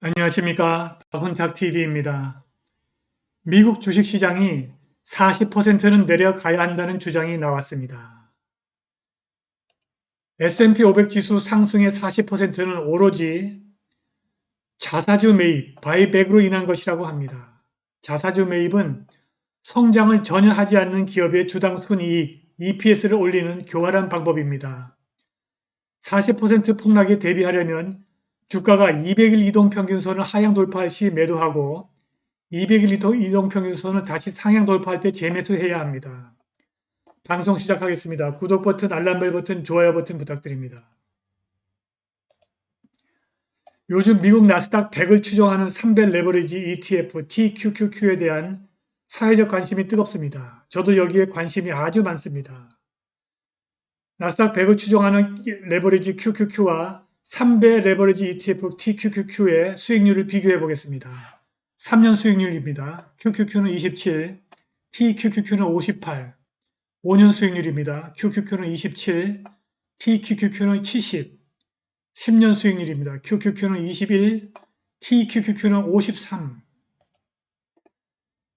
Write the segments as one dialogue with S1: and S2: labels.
S1: 안녕하십니까. 박훈탁TV입니다. 미국 주식시장이 40%는 내려가야 한다는 주장이 나왔습니다. S&P 500 지수 상승의 40%는 오로지 자사주 매입, 바이백으로 인한 것이라고 합니다. 자사주 매입은 성장을 전혀 하지 않는 기업의 주당 순이익, EPS를 올리는 교활한 방법입니다. 40% 폭락에 대비하려면 주가가 200일 이동평균선을 하향 돌파할 시 매도하고 200일 이동평균선을 다시 상향 돌파할 때 재매수해야 합니다. 방송 시작하겠습니다. 구독 버튼, 알람벨 버튼, 좋아요 버튼 부탁드립니다. 요즘 미국 나스닥 100을 추종하는 3배 레버리지 ETF TQQQ에 대한 사회적 관심이 뜨겁습니다. 저도 여기에 관심이 아주 많습니다. 나스닥 100을 추종하는 레버리지 QQQ와 3배 레버리지 ETF TQQQ의 수익률을 비교해 보겠습니다. 3년 수익률입니다. QQQ는 27, TQQQ는 58, 5년 수익률입니다. QQQ는 27, TQQQ는 70, 10년 수익률입니다. QQQ는 21, TQQQ는 53.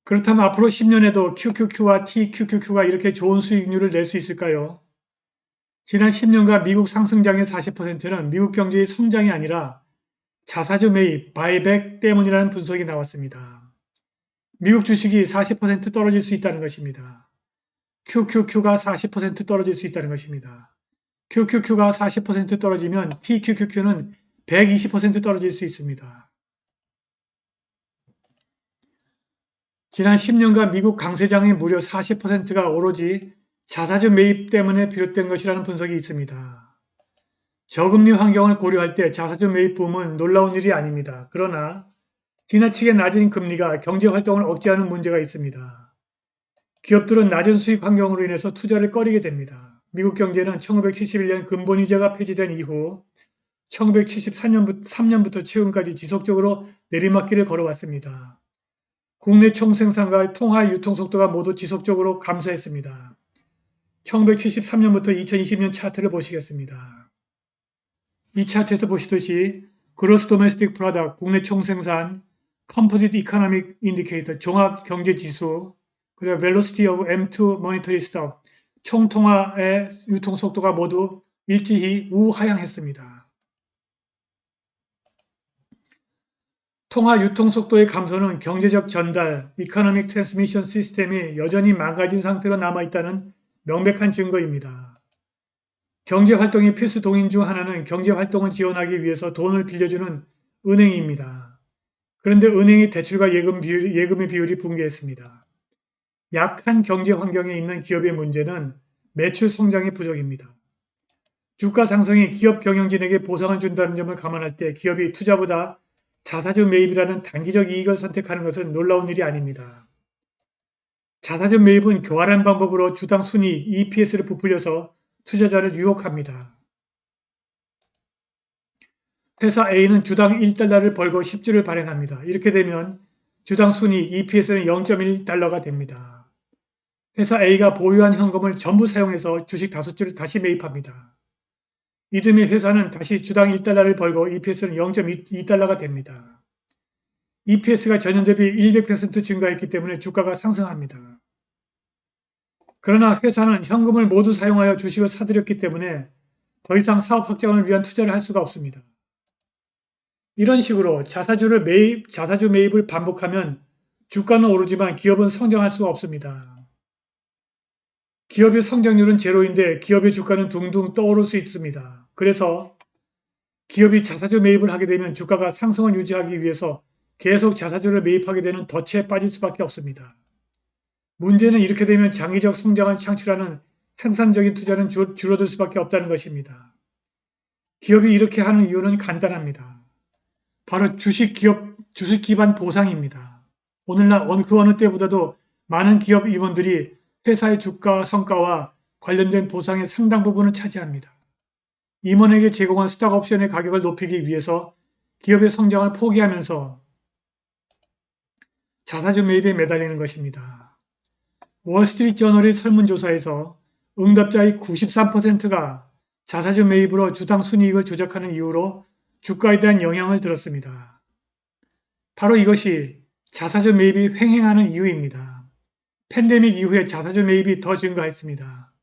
S1: 그렇다면 앞으로 10년에도 QQQ와 TQQQ가 이렇게 좋은 수익률을 낼 수 있을까요? 지난 10년간 미국 상승장의 40%는 미국 경제의 성장이 아니라 자사주 매입, 바이백 때문이라는 분석이 나왔습니다. 미국 주식이 40% 떨어질 수 있다는 것입니다. QQQ가 40% 떨어질 수 있다는 것입니다. QQQ가 40% 떨어지면 TQQQ는 120% 떨어질 수 있습니다. 지난 10년간 미국 강세장의 무려 40%가 오로지 자사주 매입 때문에 비롯된 것이라는 분석이 있습니다. 저금리 환경을 고려할 때 자사주 매입 붐은 놀라운 일이 아닙니다. 그러나 지나치게 낮은 금리가 경제 활동을 억제하는 문제가 있습니다. 기업들은 낮은 수익 환경으로 인해서 투자를 꺼리게 됩니다. 미국 경제는 1971년 근본이자가 폐지된 이후 1973년부터 최근까지 지속적으로 내리막길을 걸어왔습니다. 국내 총생산과 통화 유통 속도가 모두 지속적으로 감소했습니다. 1973년부터 2020년 차트를 보시겠습니다. 이 차트에서 보시듯이 그로스 도메스틱 프로덕 국내 총생산, 컴포지트 이코노믹 인디케이터 종합 경제 지수, 그리고 벨로시티 오브 M2 모니터리 스톱 총통화의 유통 속도가 모두 일제히 우하향했습니다. 통화 유통 속도의 감소는 경제적 전달, 이코노믹 트랜스미션 시스템이 여전히 망가진 상태로 남아있다는 명백한 증거입니다. 경제활동의 필수 동인 중 하나는 경제활동을 지원하기 위해서 돈을 빌려주는 은행입니다. 그런데 은행의 대출과 예금 비율, 예금의 비율이 붕괴했습니다. 약한 경제 환경에 있는 기업의 문제는 매출 성장의 부족입니다. 주가 상승이 기업 경영진에게 보상을 준다는 점을 감안할 때 기업이 투자보다 자사주 매입이라는 단기적 이익을 선택하는 것은 놀라운 일이 아닙니다. 자사주 매입은 교활한 방법으로 주당 순위 EPS를 부풀려서 투자자를 유혹합니다. 회사 A는 주당 1달러를 벌고 10주를 발행합니다. 이렇게 되면 주당 순위 EPS는 0.1달러가 됩니다. 회사 A가 보유한 현금을 전부 사용해서 주식 5주를 다시 매입합니다. 이듬해 회사는 다시 주당 1달러를 벌고 EPS는 0.2달러가 됩니다. EPS가 전년 대비 200% 증가했기 때문에 주가가 상승합니다. 그러나 회사는 현금을 모두 사용하여 주식을 사들였기 때문에 더 이상 사업 확장을 위한 투자를 할 수가 없습니다. 이런 식으로 자사주를 매입, 자사주 매입을 반복하면 주가는 오르지만 기업은 성장할 수가 없습니다. 기업의 성장률은 제로인데 기업의 주가는 둥둥 떠오를 수 있습니다. 그래서 기업이 자사주 매입을 하게 되면 주가가 상승을 유지하기 위해서 계속 자사주를 매입하게 되는 덫에 빠질 수밖에 없습니다. 문제는 이렇게 되면 장기적 성장을 창출하는 생산적인 투자는 줄, 줄어들 수밖에 없다는 것입니다. 기업이 이렇게 하는 이유는 간단합니다. 바로 주식 기업, 주식 기반 보상입니다. 오늘날 그 어느 때보다도 많은 기업 임원들이 회사의 주가 성과와 관련된 보상의 상당 부분을 차지합니다. 임원에게 제공한 스탁 옵션의 가격을 높이기 위해서 기업의 성장을 포기하면서 자사주 매입에 매달리는 것입니다. 월스트리트 저널의 설문조사에서 응답자의 93%가 자사주 매입으로 주당 순이익을 조작하는 이유로 주가에 대한 영향을 들었습니다. 바로 이것이 자사주 매입이 횡행하는 이유입니다. 팬데믹 이후에 자사주 매입이 더 증가했습니다.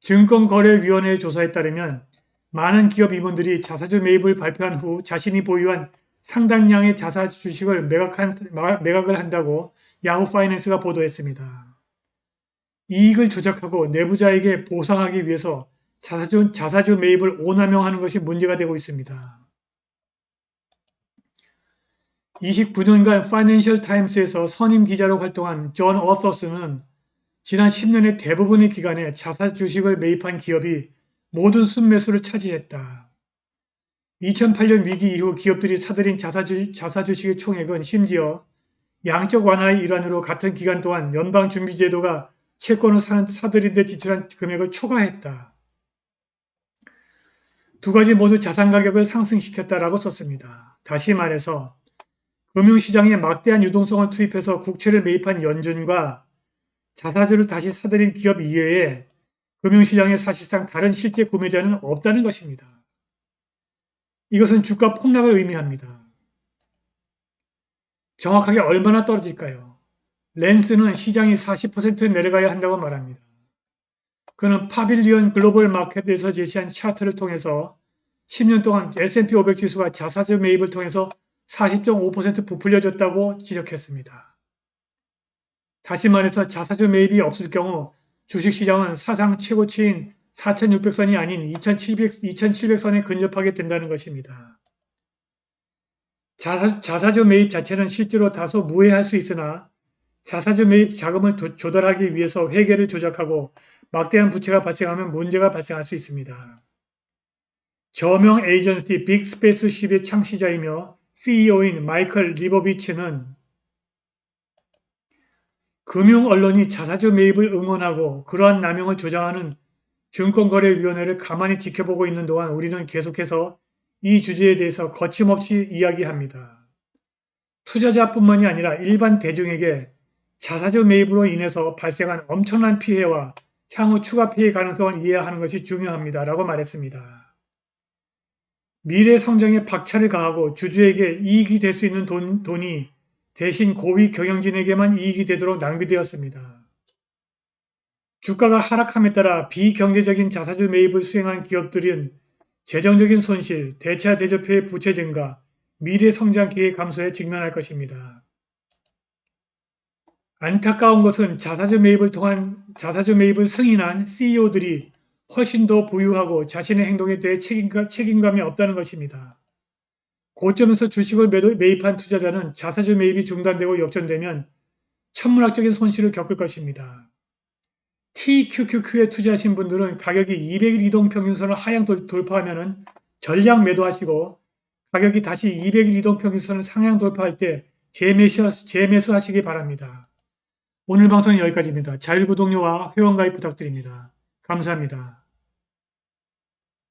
S1: 증권거래위원회의 조사에 따르면 많은 기업 임원들이 자사주 매입을 발표한 후 자신이 보유한 상당량의 자사 주식을 매각한, 매각을 한다고 야후 파이낸스가 보도했습니다. 이익을 조작하고 내부자에게 보상하기 위해서 자사주, 자사주 매입을 오남용하는 것이 문제가 되고 있습니다. 29년간 파이낸셜 타임스에서 선임 기자로 활동한 존 어서스는 지난 10년의 대부분의 기간에 자사 주식을 매입한 기업이 모든 순매수를 차지했다. 2008년 위기 이후 기업들이 사들인 자사주, 자사주식의 총액은 심지어 양적 완화의 일환으로 같은 기간 동안 연방준비제도가 채권을 사들인 데 지출한 금액을 초과했다. 두 가지 모두 자산 가격을 상승시켰다라고 썼습니다. 다시 말해서 금융시장에 막대한 유동성을 투입해서 국채를 매입한 연준과 자사주를 다시 사들인 기업 이외에 금융시장에 사실상 다른 실제 구매자는 없다는 것입니다. 이것은 주가 폭락을 의미합니다. 정확하게 얼마나 떨어질까요? 랜스는 시장이 40% 내려가야 한다고 말합니다. 그는 파빌리언 글로벌 마켓에서 제시한 차트를 통해서 10년 동안 S&P 500 지수가 자사주 매입을 통해서 40.5% 부풀려졌다고 지적했습니다. 다시 말해서 자사주 매입이 없을 경우 주식시장은 사상 최고치인 4,600선이 아닌 2,700, 2,700선에 근접하게 된다는 것입니다. 자사, 자사주 매입 자체는 실제로 다소 무해할 수 있으나 자사주 매입 자금을 도, 조달하기 위해서 회계를 조작하고 막대한 부채가 발생하면 문제가 발생할 수 있습니다. 저명 에이전시 빅스페이스십의 창시자이며 CEO인 마이클 리버비치는 금융 언론이 자사주 매입을 응원하고 그러한 남용을 조장하는 증권거래위원회를 가만히 지켜보고 있는 동안 우리는 계속해서 이 주제에 대해서 거침없이 이야기합니다. 투자자뿐만이 아니라 일반 대중에게 자사주 매입으로 인해서 발생한 엄청난 피해와 향후 추가 피해 가능성을 이해하는 것이 중요합니다. 라고 말했습니다. 미래 성장에 박차를 가하고 주주에게 이익이 될 수 있는 돈, 돈이 대신 고위 경영진에게만 이익이 되도록 낭비되었습니다. 주가가 하락함에 따라 비경제적인 자사주 매입을 수행한 기업들은 재정적인 손실, 대차 대조표의 부채 증가, 미래 성장 기회 감소에 직면할 것입니다. 안타까운 것은 자사주 매입을 통한 자사주 매입을 승인한 CEO들이 훨씬 더 부유하고 자신의 행동에 대해 책임감, 책임감이 없다는 것입니다. 고점에서 주식을 매입한 투자자는 자사주 매입이 중단되고 역전되면 천문학적인 손실을 겪을 것입니다. TQQQ에 투자하신 분들은 가격이 200일 이동평균선을 하향 돌파하면 전량 매도하시고 가격이 다시 200일 이동평균선을 상향 돌파할 때 재매수, 재매수하시기 바랍니다. 오늘 방송은 여기까지입니다. 자율구독료와 회원가입 부탁드립니다. 감사합니다.